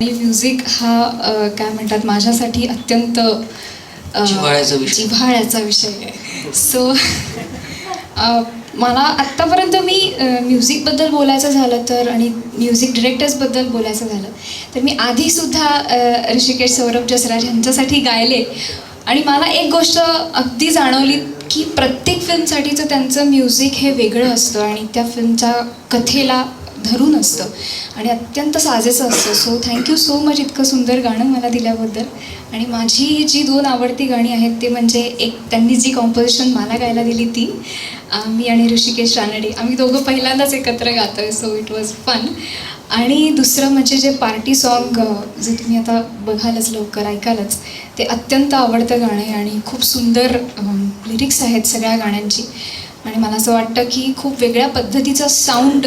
आणि म्युझिक हा काय म्हणतात माझ्यासाठी अत्यंत. जिव्हाळ्याचा विषय आहे सो मला आत्तापर्यंत मी म्युझिकबद्दल बोलायचं झालं तर आणि म्युझिक डिरेक्टर्सबद्दल बोलायचं झालं तर मी आधीसुद्धा ऋषिकेश सौरभ जसराज यांच्यासाठी गायले. आणि मला एक गोष्ट अगदी जाणवली की प्रत्येक फिल्मसाठीचं त्यांचं म्युझिक हे वेगळं असतं आणि त्या फिल्मच्या कथेला धरून असतं. आणि अत्यंत साजेचं असतं. सो थँक्यू सो मच इतकं सुंदर गाणं मला दिल्याबद्दल. आणि माझी जी दोन आवडती गाणी आहेत ते म्हणजे एक त्यांनी जी कॉम्पोजिशन मला गायला दिली ती मी आणि ऋषिकेश रानडे. आम्ही दोघं पहिल्यांदाच एकत्र गातो आहे सो इट वॉज फन आणि दुसरं म्हणजे जे पार्टी सॉन्ग जे तुम्ही आता बघालच लवकर ऐकालच ते अत्यंत आवडतं गाणं आहे आणि खूप सुंदर लिरिक्स आहेत सगळ्या गाण्यांची. आणि मला असं वाटतं की खूप वेगळ्या पद्धतीचा साऊंड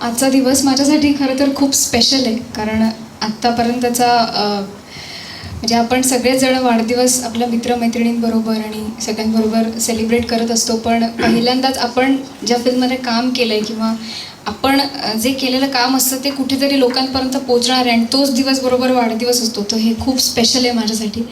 आजचा दिवस माझ्यासाठी खरं तर खूप स्पेशल आहे. कारण आत्तापर्यंतचा म्हणजे आपण सगळेच जण वाढदिवस आपल्या मित्रमैत्रिणींबरोबर आणि सगळ्यांबरोबर सेलिब्रेट करत असतो. पण पहिल्यांदाच आपण ज्या फिल्ममध्ये काम केलं आहे किंवा आपण जे केलेलं काम असतं ते कुठेतरी लोकांपर्यंत पोचणार आहे आणि तोच दिवस बरोबर वाढदिवस असतो. तर हे खूप स्पेशल आहे माझ्यासाठी.